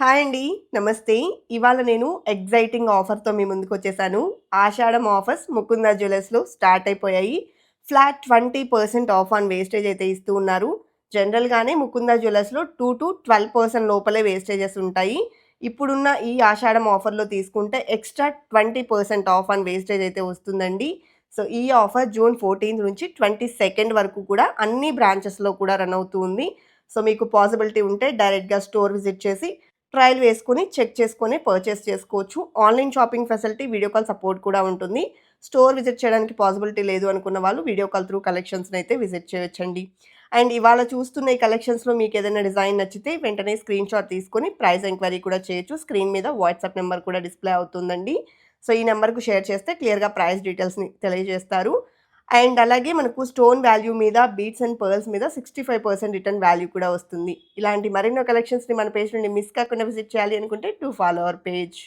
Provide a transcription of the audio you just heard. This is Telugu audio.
హాయ్ అండి. నమస్తే. ఇవాళ నేను ఎగ్జైటింగ్ ఆఫర్తో మీ ముందుకు వచ్చేసాను. ఆషాఢం ఆఫర్స్ ముకుంద జ్యువెలర్స్లో స్టార్ట్ అయిపోయాయి. Flat twenty percent off on wastage అయితే ఇస్తూ ఉన్నారు. జనరల్గానే ముకుంద జ్యువెలర్స్లో టూ టు ట్వెల్వ్ పర్సెంట్ లోపలే వేస్టేజెస్ ఉంటాయి. ఇప్పుడున్న ఈ ఆషాఢం ఆఫర్లో తీసుకుంటే extra twenty percent off on wastage అయితే వస్తుందండి. సో ఈ ఆఫర్ జూన్ ఫోర్టీన్త్ నుంచి ట్వంటీ సెకండ్ వరకు కూడా అన్ని బ్రాంచెస్లో కూడా రన్ అవుతుంది సో మీకు పాసిబిలిటీ ఉంటే డైరెక్ట్గా స్టోర్ విజిట్ చేసి ట్రయల్ వేసుకొని చెక్ చేసుకొని పర్చేస్ చేసుకోవచ్చు. Online shopping facility video call support కూడా ఉంటుంది. స్టోర్ విజిట్ చేయడానికి పాసిబిలిటీ లేదు అనుకున్న వాళ్ళు వీడియో కాల్ త్రూ కలెక్షన్స్ని అయితే విజిట్ చేయొచ్చండి. అండ్ ఇవాళ చూస్తున్న ఈ కలెక్షన్స్లో మీకు ఏదైనా డిజైన్ నచ్చితే వెంటనే స్క్రీన్ షాట్ తీసుకొని ప్రైస్ ఎంక్వైరీ కూడా చేయొచ్చు. స్క్రీన్ మీద వాట్సాప్ నెంబర్ కూడా డిస్ప్లే అవుతుందండి. సో ఈ నెంబర్కు షేర్ చేస్తే క్లియర్గా ప్రైస్ డీటెయిల్స్ని తెలియజేస్తారు. అండ్ అలాగే మనకు స్టోన్ వాల్యూ మీద బీట్స్ అండ్ పర్ల్స్ మీద sixty five percent return value కూడా వస్తుంది. ఇలాంటి మరెన్నో కలెక్షన్స్ని మన పేజ్ నుండి మిస్ కాకుండా విజిట్ చేయాలి అనుకుంటే టు ఫాలో అవర్ పేజ్.